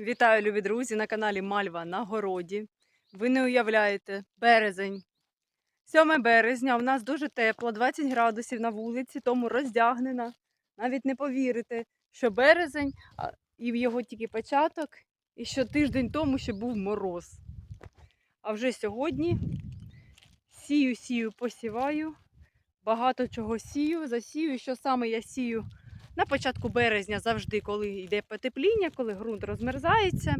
Вітаю, любі друзі, на каналі Мальва на городі. Ви не уявляєте, березень. 7 березня, у нас дуже тепло, 20 градусів на вулиці, тому роздягнена. Навіть не повірите, що березень і його тільки початок, і що тиждень тому ще був мороз. А вже сьогодні сію, сію, посіваю, багато чого сію, засію. Що саме я сію на початку березня, завжди, коли йде потепління, коли ґрунт розмерзається,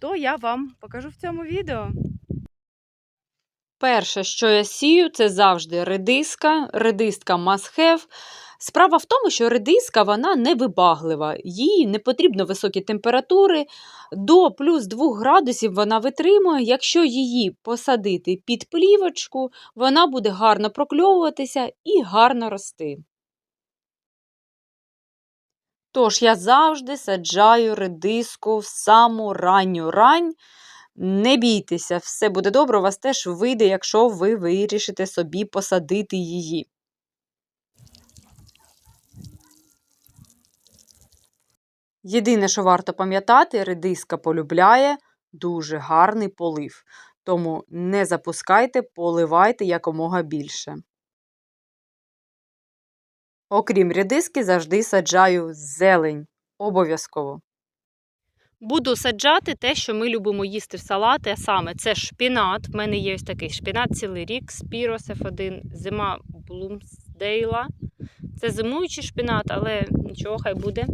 то я вам покажу в цьому відео. Перше, що я сію, це завжди редиска, редиска have. Справа в тому, що редиска вона невибаглива, їй не потрібно високі температури, до плюс 2 градусів вона витримує. Якщо її посадити під плівочку, вона буде гарно прокльовуватися і гарно рости. Тож я завжди саджаю редиску в саму ранню рань. Не бійтеся, все буде добре, у вас теж вийде, якщо ви вирішите собі посадити її. Єдине, що варто пам'ятати, редиска полюбляє дуже гарний полив. Тому не запускайте, поливайте якомога більше. Окрім редиски, завжди саджаю зелень. Обов'язково. Буду саджати те, що ми любимо їсти в салати, а саме це шпінат. В мене є ось такий шпінат цілий рік, Спірос F1, зима Блумсдейла. Це зимуючий шпінат, але нічого, хай буде.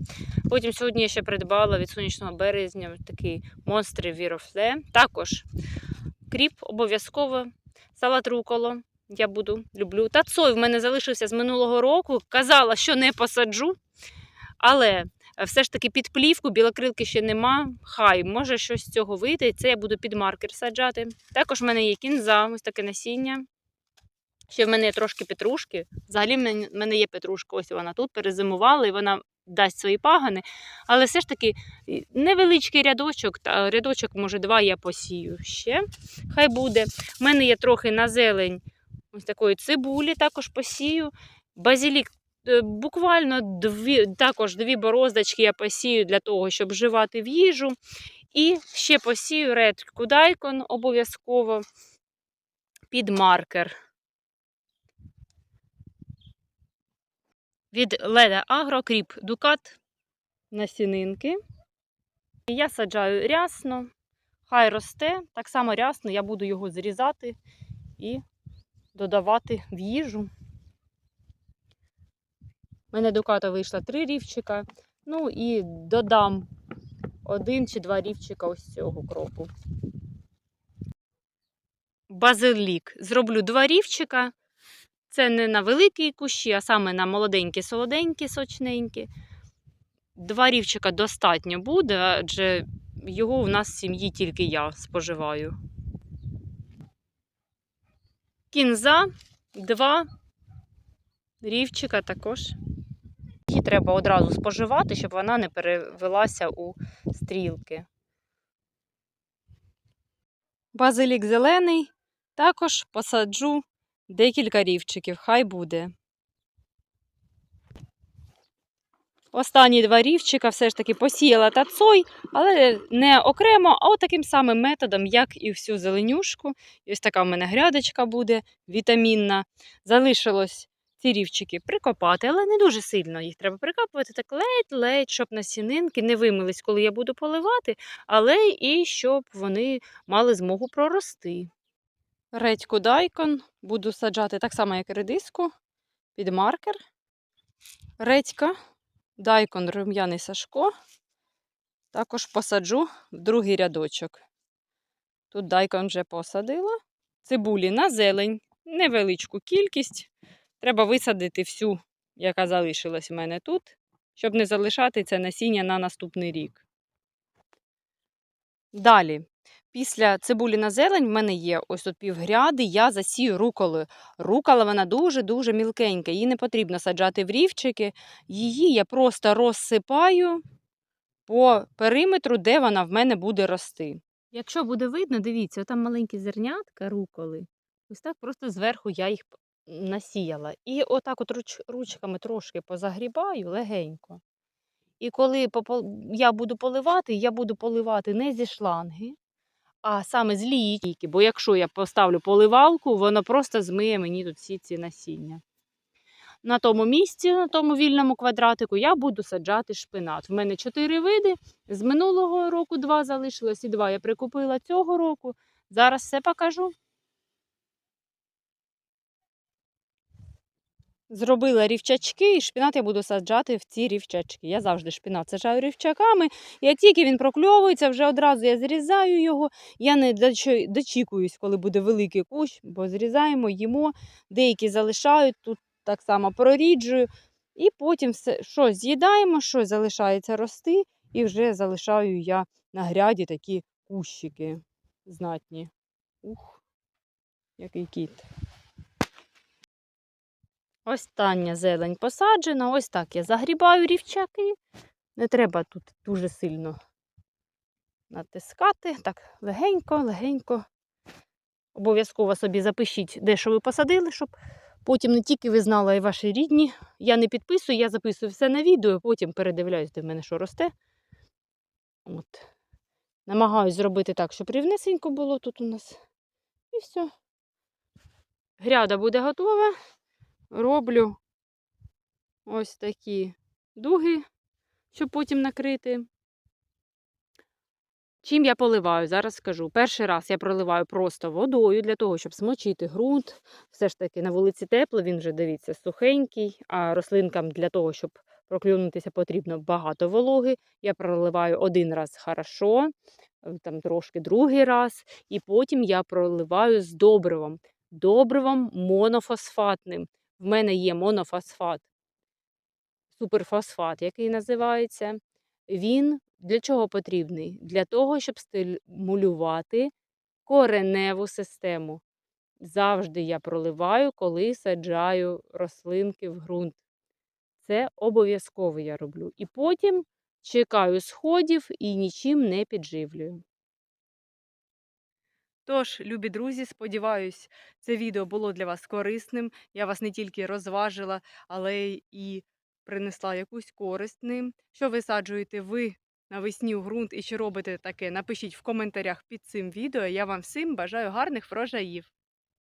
Потім сьогодні я ще придбала від сонячного березня такий монстри Вірофле. Також кріп обов'язково, салат руколо. Я буду люблю. Та цой в мене залишився з минулого року. Казала, що не посаджу. Але все ж таки під плівку білокрилки ще нема. Хай, може щось з цього вийде. Це я буду під маркер саджати. Також в мене є кінза, ось таке насіння. Ще в мене є трошки петрушки. Взагалі в мене- є петрушка, ось вона тут перезимувала і вона дасть свої пагани. Але все ж таки невеличкий рядочок, та рядочок, може, два я посію ще. Хай буде. В мене є трохи на зелень ось такої цибулі, також посію. Базилік е, буквально дві, також дві бороздочки я посію для того, щоб вживати в їжу. І ще посію редьку дайкон обов'язково під маркер. Від Леда Агро кріп дукат насінинки. Я саджаю рясно, хай росте. Так само рясно я буду його зрізати і додавати в їжу. У мене дуката вийшла три рівчика. Ну і додам один чи два рівчика ось цього кропу. Базилік. Зроблю два рівчика. Це не на великі кущі, а саме на молоденькі, солоденькі, сочненькі. Два рівчика достатньо буде, адже його у нас в сім'ї тільки я споживаю. Кінза, два рівчика також. Її треба одразу споживати, щоб вона не перевелася у стрілки. Базилік зелений також посаджу декілька рівчиків, хай буде. Останні два рівчика все ж таки посіяла тацой, але не окремо, а от таким самим методом, як і всю зеленюшку. І ось така в мене грядочка буде вітамінна. Залишилось ці рівчики прикопати, але не дуже сильно їх треба прикопувати так ледь-ледь, щоб насінинки не вимились, коли я буду поливати, але і щоб вони мали змогу прорости. Редьку дайкон буду саджати так само, як і редиску, під маркер. Редька, дайкон рум'яний сашко. Також посаджу в другий рядочок. Тут дайкон вже посадила. Цибулі на зелень, невеличку кількість. Треба висадити всю, яка залишилась в мене тут, щоб не залишати це насіння на наступний рік. Далі, після цибулі на зелень в мене є ось тут півгряди, я засію руколою. Рукола вона дуже-дуже мілкенька, її не потрібно саджати в рівчики. Її я просто розсипаю по периметру, де вона в мене буде рости. Якщо буде видно, дивіться, там маленькі зернятка руколи. Ось так просто зверху я їх насіяла. І отак от руч, ручками трошки позагрібаю легенько. І коли я буду поливати, я буду поливати не зі шланги, а саме з лійки. Бо якщо я поставлю поливалку, воно просто змиє мені тут всі ці насіння. На тому місці, на тому вільному квадратику, я буду саджати шпинат. В мене чотири види. З минулого року два залишилось і два я прикупила цього року. Зараз все покажу. Зробила рівчачки, і шпінат я буду саджати в ці рівчачки. Я завжди шпінат саджаю рівчаками. Як тільки він прокльовується, вже одразу я зрізаю його. Я не дочікуюсь, коли буде великий кущ, бо зрізаємо, їмо. Деякі залишають, тут так само проріджую. І потім все, що з'їдаємо, що залишається рости, і вже залишаю я на гряді такі кущики знатні. Ух, який кіт. Остання зелень посаджена. Ось так я загрібаю рівчаки. Не треба тут дуже сильно натискати. Так, легенько, легенько. Обов'язково собі запишіть, де що ви посадили, щоб потім не тільки ви знали, й ваші рідні. Я не підписую, я записую все на відео, потім передивляюсь, де в мене що росте. От. Намагаюсь зробити так, щоб рівнесенько було тут у нас. І все. Гряда буде готова роблю ось такі дуги, щоб потім накрити. Чим я поливаю? Зараз скажу. Перший раз я проливаю просто водою для того, щоб смочити ґрунт. Все ж таки на вулиці тепло, він вже дивіться сухенький, а рослинкам для того, щоб проклюнутися, потрібно багато вологи. Я проливаю один раз хорошо, там трошки другий раз, і потім я проливаю з добривом. Добривом монофосфатним. В мене є монофосфат, суперфосфат, який називається. Він для чого потрібний? Для того, щоб стимулювати кореневу систему. Завжди я проливаю, коли саджаю рослинки в ґрунт. Це обов'язково я роблю. І потім чекаю сходів і нічим не підживлюю. Тож, любі друзі, сподіваюсь, це відео було для вас корисним. Я вас не тільки розважила, але і принесла якусь користь ним. Що висаджуєте ви навесні у ґрунт і чи робите таке? Напишіть в коментарях під цим відео. Я вам всім бажаю гарних врожаїв.